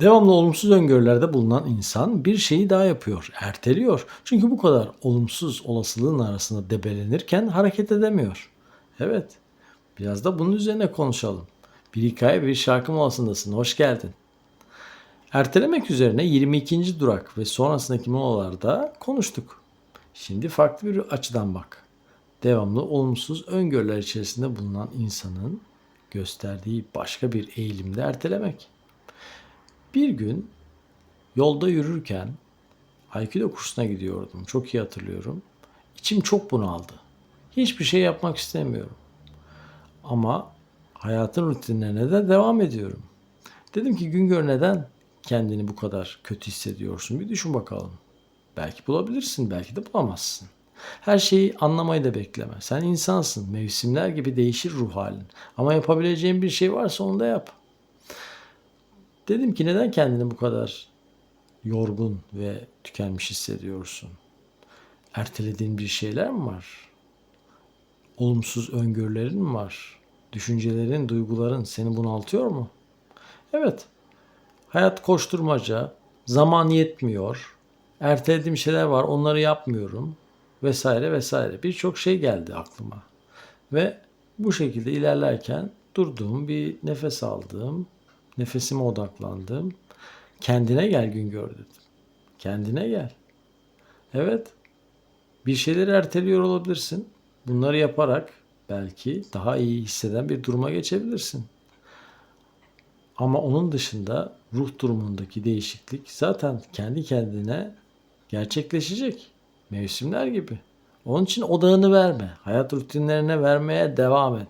Devamlı olumsuz öngörülerde bulunan insan bir şeyi daha yapıyor, erteliyor. Çünkü bu kadar olumsuz olasılığın arasında debelenirken hareket edemiyor. Evet, biraz da bunun üzerine konuşalım. Bir hikaye bir şarkı molasındasın, hoş geldin. Ertelemek üzerine 22. durak ve sonrasındaki molalarda konuştuk. Şimdi farklı bir açıdan bak. Devamlı olumsuz öngörüler içerisinde bulunan insanın gösterdiği başka bir eğilimde ertelemek. Bir gün yolda yürürken Aikido kursuna gidiyordum. Çok iyi hatırlıyorum. İçim çok bunaldı. Hiçbir şey yapmak istemiyorum. Ama hayatın rutinlerine de devam ediyorum. Dedim ki Güngör neden kendini bu kadar kötü hissediyorsun? Bir düşün bakalım. Belki bulabilirsin, belki de bulamazsın. Her şeyi anlamayı da bekleme. Sen insansın. Mevsimler gibi değişir ruh halin. Ama yapabileceğin bir şey varsa onu da yap. Dedim ki neden kendini bu kadar yorgun ve tükenmiş hissediyorsun? Ertelediğin bir şeyler mi var? Olumsuz öngörülerin mi var? Düşüncelerin, duyguların seni bunaltıyor mu? Evet. Hayat koşturmaca, zaman yetmiyor. Ertelediğim şeyler var, onları yapmıyorum vesaire vesaire. Birçok şey geldi aklıma. Ve bu şekilde ilerlerken durduğum bir nefes aldığım, nefesime odaklandım. Kendine gel Güngör dedim. Kendine gel. Evet. Bir şeyleri erteliyor olabilirsin. Bunları yaparak belki daha iyi hisseden bir duruma geçebilirsin. Ama onun dışında ruh durumundaki değişiklik zaten kendi kendine gerçekleşecek. Mevsimler gibi. Onun için odağını verme. Hayat rutinlerine vermeye devam et.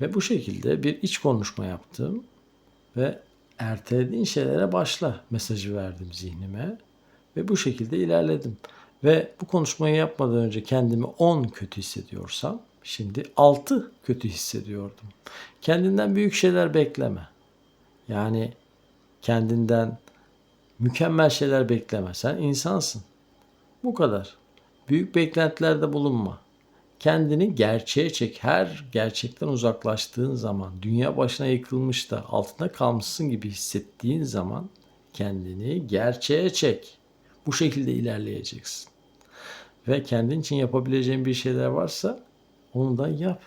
Ve bu şekilde bir iç konuşma yaptım ve ertelediğin şeylere başla mesajı verdim zihnime ve bu şekilde ilerledim. Ve bu konuşmayı yapmadan önce kendimi 10 kötü hissediyorsam şimdi 6 kötü hissediyordum. Kendinden büyük şeyler bekleme. Yani kendinden mükemmel şeyler bekleme. Sen insansın. Bu kadar. Büyük beklentilerde bulunma. Kendini gerçeğe çek. Her gerçekten uzaklaştığın zaman, dünya başına yıkılmış da altında kalmışsın gibi hissettiğin zaman kendini gerçeğe çek. Bu şekilde ilerleyeceksin. Ve kendin için yapabileceğin bir şeyler varsa onu da yap.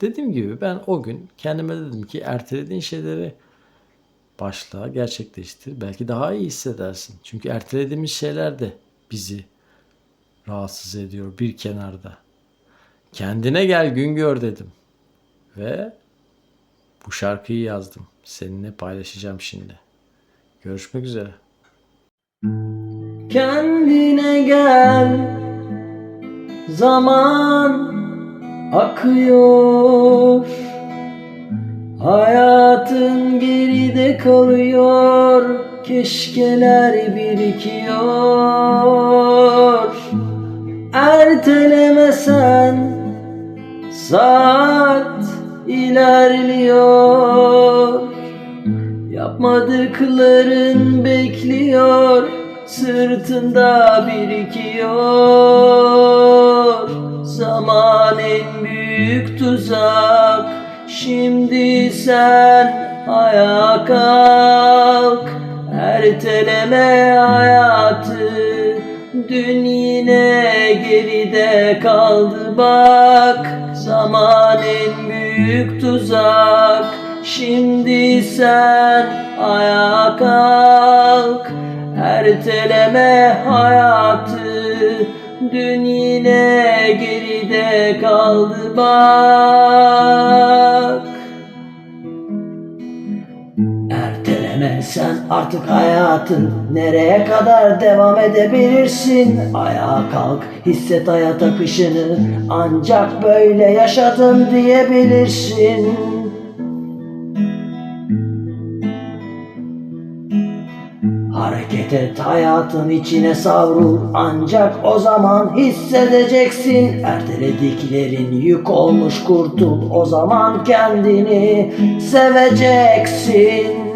Dediğim gibi ben o gün kendime dedim ki ertelediğin şeyleri başla, gerçekleştir. Belki daha iyi hissedersin. Çünkü ertelediğimiz şeyler de bizi rahatsız ediyor bir kenarda. Kendine gel Güngör dedim. Ve bu şarkıyı yazdım. Seninle paylaşacağım şimdi. Görüşmek üzere. Kendine gel Zaman akıyor Hayatın geride kalıyor Keşkeler birikiyor Ertelemesen Saat ilerliyor. Yapmadıkların bekliyor. Sırtında birikiyor. Zaman en büyük tuzak. Şimdi sen ayağa kalk. Erteleme hayatı. Dün yine geride kaldı. Bak Zaman en büyük tuzak. Şimdi sen ayağa kalk. Erteleme hayatı. Dün yine geride kaldı bak Erteleme sen artık hayatın Nereye kadar devam edebilirsin? Ayağa kalk hisset hayat akışını Ancak böyle yaşadım diyebilirsin. Hareket et hayatın içine savrul Ancak o zaman hissedeceksin. Ertelediklerin yük olmuş kurtul O zaman kendini seveceksin